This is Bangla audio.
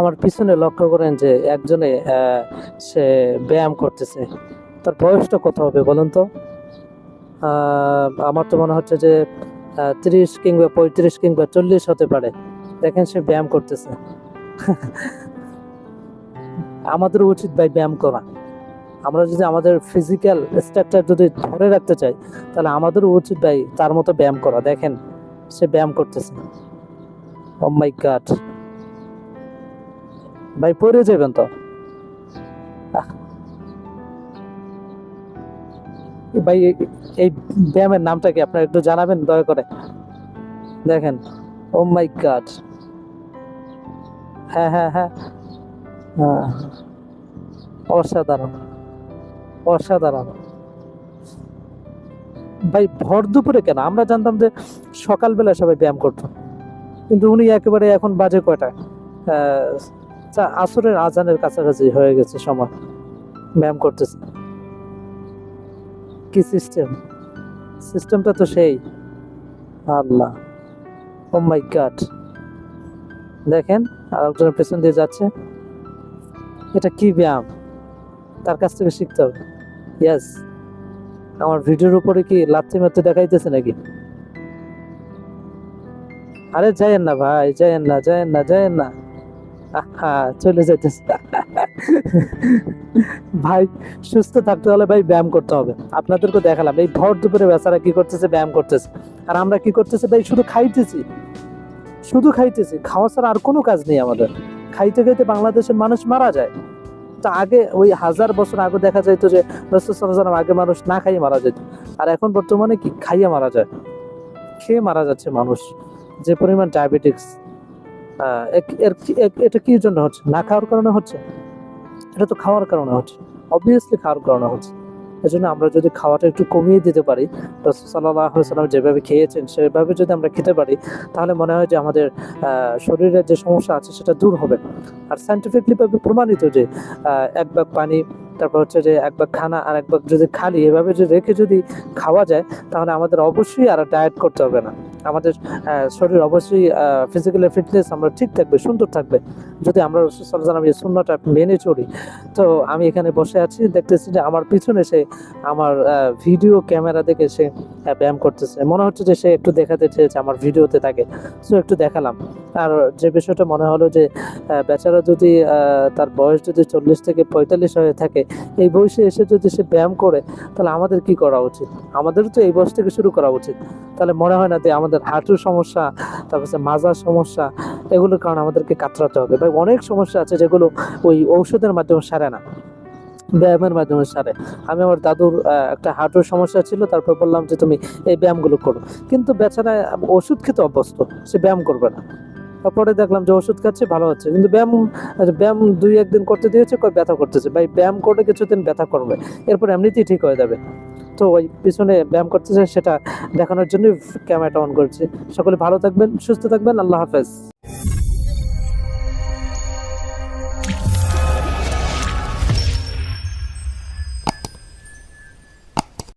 আমার পিছনে লক্ষ্য করেন যে একজনে সে ব্যায়াম করতেছে। তার বয়সটা কত হবে বলুন তো? আমার তো মনে হচ্ছে যে তিরিশ কিংবা পঁয়ত্রিশ কিংবা চল্লিশ হতে পারে। দেখেন সে ব্যায়াম করতেছে। আমাদের উচিত ভাই ব্যায়াম করা। আমরা যদি আমাদের ফিজিক্যাল স্ট্রাকচার যদি ধরে রাখতে চাই, তাহলে আমাদেরও উচিত ভাই তার মতো ব্যায়াম করা। দেখেন, সে ব্যায়াম করতেছে। ও মাই গড ভাই পরে যাবেন তো। ভাই এই- ব্যায়ামের নামটা কি আপনার একটু জানাবেন, দয়া করে? দেখেন, ও মাই গড। হ্যাঁ হ্যাঁ হ্যাঁ। হ্যাঁ। অসাধারণ। অসাধারণ। ভাই, ভর দুপুরে কেন? আমরা জানতাম যে সকালবেলা সবাই ব্যায়াম করতো। কিন্তু উনি একেবারে এখন বাজে কয়টা চা- আসরের আজানের কাছাকাছি হয়ে গেছে সময়। ব্যায়াম করতেছে। কি সিস্টেম সিস্টেমটা তো সেই। আল্লাহ। ও মাই গড দেখেন আর একজনের পেছন দিয়ে যাচ্ছে। এটা কি ব্যায়াম? তার কাছ থেকে শিখতে হবে। ইয়েস আমার ভিডিওর উপরে কি লাথি মারতে দেখাইতেছে নাকি? আরে যায়েন না ভাই যায়েন না যায়েন না যায়েন না। চলে যাইতেছে। ভাই, সুস্থ থাকতে হলে ভাই ব্যায়াম করতে হবে। আপনাদেরকে দেখালাম, এই ভর দুপুরে বেচারা কি করতেছে, ব্যায়াম করতেছে। আর আমরা কি করতেছি ভাই, শুধু খাইতেছি। শুধু খাইতেছি, খাওয়া ছাড়া আর কোনো কাজ নেই আমাদের। খাইতে খাইতে বাংলাদেশের মানুষ মারা যায়। তা আগে ওই হাজার বছর আগে দেখা যাইতো যে আগে মানুষ না খাইয়ে মারা যেত। আর এখন বর্তমানে কি? খাইয়ে মারা যায়। খেয়ে মারা যাচ্ছে মানুষ। যে পরিমাণ ডায়াবেটিক্স এটা কি জন্য হচ্ছে? না খাওয়ার কারণে হচ্ছে? এটা তো খাওয়ার কারণে হচ্ছে। অবভিয়াসলি খাওয়ার কারণে হচ্ছে। এই জন্য আমরা যদি খাওয়াটা একটু কমিয়ে দিতে পারি রসুল্লাহাম যেভাবে খেয়েছেন, সেভাবে যদি আমরা খেতে পারি, তাহলে মনে হয় যে আমাদের শরীরের যে সমস্যা আছে সেটা দূর হবে। আর সাইন্টিফিকলি ভাবে প্রমাণিত যে এক ভাগ পানি, তারপর হচ্ছে যে এক ভাগ খানা আর এক ভাগ যদি খালি, এভাবে যদি রেখে যদি খাওয়া যায়, তাহলে আমাদের অবশ্যই আর ডায়েট করতে হবে না। আমাদের শরীর অবশ্যই ফিজিক্যালি ফিটনেস আমরা ঠিক থাকবে, সুন্দর থাকবে। যদি আমরা রসুলাম এই শূন্যটা মেনে চলি। তো আমি এখানে বসে আছি, দেখতেছি যে আমার পিছনে সে আমার ভিডিও ক্যামেরা দেখে সে ব্যায়াম করতেছে। মনে হচ্ছে যে সে একটু দেখাতে চেয়েছে আমার ভিডিওতে তাকে। সো একটু দেখালাম। আর যে বিষয়টা মনে হলো যে বেচারা যদি তার বয়স যদি চল্লিশ থেকে পঁয়তাল্লিশ হয়ে থাকে, এই বয়সে এসে যদি সে ব্যায়াম করে, তাহলে আমাদের কি করা উচিত? আমাদেরও তো এই বয়স থেকে শুরু করা উচিত। তাহলে মনে হয় না যে আমাদের হাঁটুর সমস্যা, তারপর মাজার সমস্যা, এগুলোর কারণে আমাদেরকে কাতরাতে হবে। ভাই, অনেক সমস্যা আছে যেগুলো ওই ঔষধের মাধ্যমে সারে না। ব্যায়ামের মাধ্যমে সারে। আমি আমার দাদুর একটা হাঁটুর সমস্যা ছিল তারপর বললাম যে তুমি এই ব্যায়ামগুলো করো। কিন্তু বেচারা ওষুধ খেতে অভ্যস্ত সে ব্যায়াম করবে না। তারপরে দেখলাম যে ওষুধ খাচ্ছে ভালো হচ্ছে। কিন্তু ব্যায়াম আচ্ছা, ব্যায়াম দুই একদিন করতে দিয়েছে কয় ব্যথা করতেছে। ভাই ব্যায়াম করলে কিছুদিন ব্যথা করবে এরপর এমনিতেই ঠিক হয়ে যাবে। তো ওই পিছনে ব্যায়াম করতেছে সেটা দেখানোর জন্য ক্যামেরাটা অন করছি। সকলে ভালো থাকবেন সুস্থ থাকবেন আল্লাহ হাফেজ।